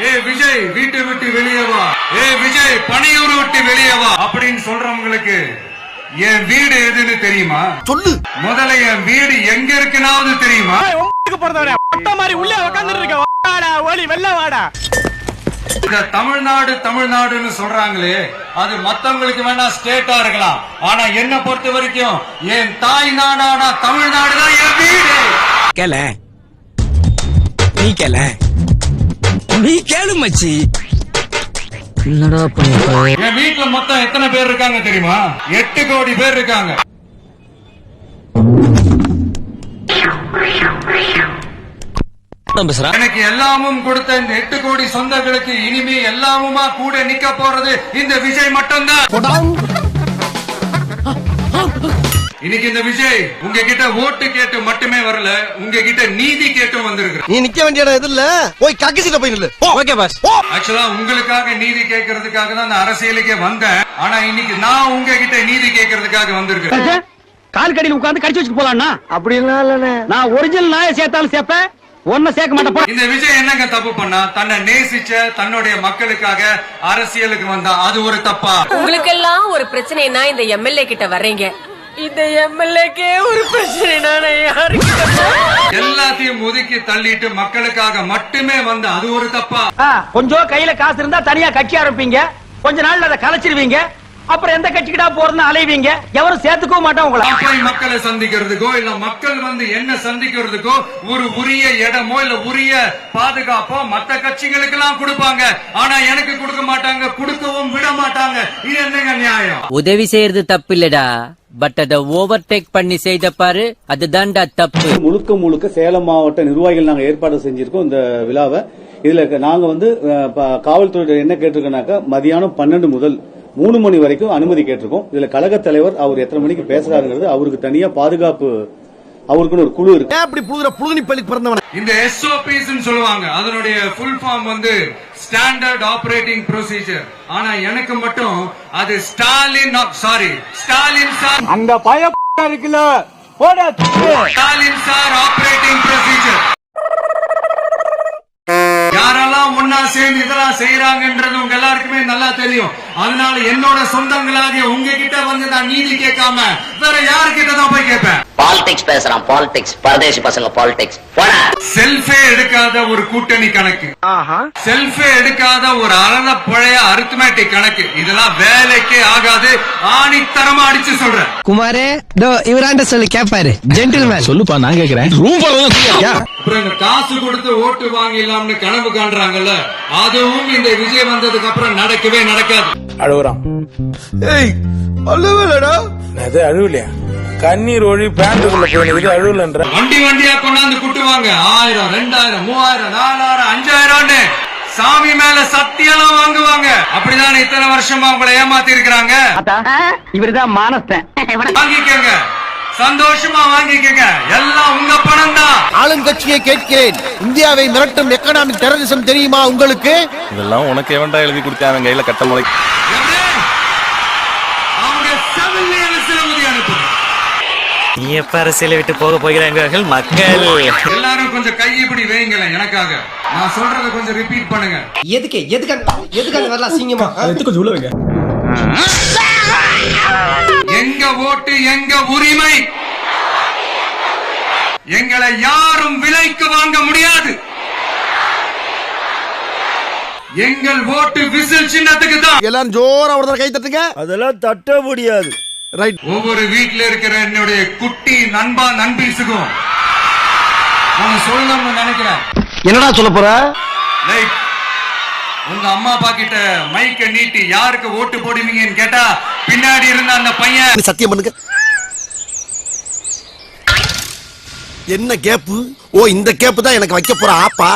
ஏ விஜய் வீட்டை விட்டு வெளியே வா. ஏ விஜய் பணியூர் விட்டு வெளியே வா. அப்படின்னு சொல்றவங்களுக்கு என் வீடு எதுன்னு தெரியுமா? சொல்லு. முதல்ல என் வீடு எங்க இருக்குனாவது தெரியுமா? மாதிரி உள்ளே உட்காந்துட்டு இருக்க. வாடா ஓலி வெள்ள வாடா. இந்த தமிழ்நாடு தமிழ்நாடுன்னு சொல்றாங்களே அது மத்தவங்களுக்கு வேணா ஸ்டேட்டா இருக்கலாம். ஆனா என்ன பொறுத்த வரைக்கும் என் தாய் நாடானா தமிழ்நாடு தான் என் வீடு. கேள. நீ கேள. நீ கேளு மச்சி. என் வீட்டுல மொத்தம் எத்தனை பேர் இருக்காங்க தெரியுமா? எட்டு கோடி பேர் இருக்காங்க. எனக்கு எல்லாமும் கொடுத்த இந்த எட்டு கோடி சொந்தங்களுக்கு இனிமே எல்லாமுமா கூட நிக்க போறது இந்த விஜய் மட்டும்தான். இன்னைக்கு இந்த விஜய் உங்ககிட்ட ஓட்டு கேட்டு மட்டுமே வரல உங்ககிட்ட நீதி கேட்டும் வந்திருக்கிறேன் நீ நிக்க வேண்டிய இடம் எது இல்ல. போய் கக்கு சீட்ட போய் நில்லு. Okay boss. ஆக்சுவலா உங்களுக்காக நீதி கேட்கறதுக்காக தான் நான் அரசியலுக்கே வந்தேன். ஆனா இன்னைக்கு நான் உங்ககிட்ட நீதி கேட்கறதுக்காக வந்திருக்கேன் கால் கடியில் உட்கார்ந்து கடிச்சு வச்சுட்டு போலாம்னா அப்படிலாம் இல்லண்ணே. நான் ஒரிஜினல் நாயை சேர்த்தாலும் சேர்ப்பேன் ஒன்ன சேர்க்க மாட்டேன். இந்த விஜய் என்னங்க தப்பு பண்ணா? தன்னை நேசிச்ச தன்னுடைய மக்களுக்காக அரசியலுக்கு வந்தா அது ஒரு தப்பா? உங்களுக்கெல்லாம் ஒரு பிரச்சனைனா இந்த எம்எல்ஏ கிட்ட வர்றீங்க. இந்த எம்எல்ஏக்கே ஒரு பிரச்சனைனா நான் யாருக்கிட்ட? எல்லாத்தையும் ஒதுக்கி தள்ளிட்டு மக்களுக்காக மட்டுமே வந்த அது ஒரு தப்பா? கொஞ்சம் கையில காசு இருந்தா தனியா கட்சி ஆரம்பிப்பீங்க. கொஞ்ச நாள்ல அதை கலைச்சிருவீங்க. அப்புறம் எந்த கட்சிக்கிட்டா போறதுன்னு அலைவீங்க. எவரும் சேர்த்துக்கவும் மாட்டோம் உங்களை. போய் மக்களை சந்திக்கிறதுக்கோ இல்ல மக்கள் வந்து என்ன சந்திக்கிறதுக்கோ ஒரு உரிய இடமோ இல்ல உரிய பாதுகாப்போ மத்த கட்சிகளுக்கு எல்லாம் கொடுப்பாங்க. ஆனா எனக்கு கொடுக்க மாட்டாங்க கொடுக்கவும் விட மாட்டாங்க. இது என்னங்க நியாயம்? உதவி செய்யறது தப்பு இல்லடா பட் அதை ஓவர்டேக் பண்ணி செய்த பாரு அதுதான்டா தப்பு. முழுக்க முழுக்க சேலம் மாவட்ட நிர்வாகிகள் நாங்க ஏற்பாடு செஞ்சிருக்கோம் இந்த விழாவை. இதுல நாங்க வந்து அஹ், காவல்துறை என்ன கேட்டிருக்கோம்னாக்கா மதியானம் பன்னெண்டு முதல் மூணு மணி வரைக்கும் அனுமதி கேட்டிருக்கோம். இதுல கழக தலைவர் அவர் எத்தனை மணிக்கு பேசுறாருங்கிறது அவருக்கு தனியா பாதுகாப்பு அவருக்குன்னு ஒரு குழு இருக்கு. ஏன் இப்படி புழுதுற புழுதுனி பள்ளி பிறந்தவன. இந்த எஸ்ஓபிஸ் சொல்லுவாங்க. அதனுடைய ஃபுல் ஃபார்ம் வந்து ஸ்டாண்டர்ட் ஆபரேட்டிங் ப்ரொசீஜர் ஆனா எனக்கு மட்டும் அது ஸ்டாலின் சாரி ஸ்டாலின் சார் அந்த பய இருக்குல்ல. போட. ஸ்டாலின் சார் ஆபரேட்டிங் ப்ரொசீஜர் யாரெல்லாம் ஒன்னா சேர்ந்து இதெல்லாம் செய்யறாங்கன்றது உங்க எல்லாருக்குமே நல்லா தெரியும். அதனால என்னோட சொந்தங்களாகிய உங்ககிட்ட வந்து நான் நீதி கேட்காம வேற யாருக்கிட்ட தான் போய் கேட்பேன்? பாலிடிக்ஸ் பேசுறான் பாலிடிக்ஸ் பரதேசி பசங்க பாலிடிக்ஸ் செல்ஃபே எடுக்காத ஒரு கூட்டணி கணக்கு. செல்ஃபே எடுக்காத ஒரு அறத பழைய அரித்மேட்டிக் கணக்கு. இதெல்லாம் வேலைக்கே ஆகாது. ஆணித்தரமா அடிச்சு சொல்றேன். குமாரே டோ இவராண்ட சொல்லி கேப்பாரு. ஜென்டில்மேன் சொல்லுப்பா நான் கேக்குறேன். ரூம் அப்புறம் காசு கொடுத்து ஓட்டு வாங்கிடலாம்னு கனவு காண்றாங்கல்ல அதுவும் இந்த விஜய் வந்ததுக்கு அப்புறம் நடக்கவே நடக்காது. அழுகுறான். ஏய் அழுவலடா. அது அழுவலையா? கண்ணீர் ஒழி பேண்டுக்குள்ள அழுவலன்ற வண்டி வண்டியா கொண்டாந்து குட்டுவாங்க. ஆயிரம் ரெண்டாயிரம் மூவாயிரம் நாலாயிரம் அஞ்சாயிரம்னு. சாமி மேல சத்தியெல்லாம் வாங்குவாங்க. அப்படிதான் இத்தனை வருஷமா உங்களை ஏமாத்தி இருக்கிறாங்க இவருதான் மானஸ்தன். வாங்கிக்கங்க. சந்தோஷமா வாங்கிக்கங்க. எல்லாம் உங்க பணம் தான் ஆளுங்கட்சியை கேட்கிறேன். இந்தியாவை மிரட்டும் எக்கனாமிக் டெரரிசம் தெரியுமா உங்களுக்கு? இதெல்லாம் உனக்கு எவன்டா எழுதி கொடுத்தேன்? கையில கட்ட நீ எப்ப அரசியலை விட்டு போக போகிறார்கள் மக்கள். எல்லாரும் கொஞ்சம் கையப்படி வைங்களேன் எனக்காக. நான் சொல்றத கொஞ்சம் ரிப்பீட் பண்ணுங்க. எதுக்கு எதுக்கு எதுக்கு வரலாம் அசிங்கமா எங்க ஓட்டு எங்க உரிமை? எங்களை யாரும் விலைக்கு வாங்க முடியாது. எங்கள் ஓட்டு விசில் சின்னத்துக்கு தான். எல்லாரும் ஜோரா ஒரு தடவை கை தட்டுங்க. அதெல்லாம் தட்ட முடியாது. ரைட் ஒவ்வொரு வீட்ல இருக்கிற என்னுடைய குட்டி நண்பா நண்பீஸுக்கும் நான் சொல்லணும்னு நினைக்கிறேன். என்னடா சொல்ல போற? லைக் உங்க அம்மா அப்பா கிட்ட மைக்க நீட்டி யாருக்கு ஓட்டு போடுவீங்கன்னு கேட்டா பின்னாடி இருந்த அந்த பையன். சத்தியம் பண்ணுங்க. என்ன கேப்பு? ஓ இந்த கேப்பு தான் எனக்கு வைக்க போற ஆப்பா.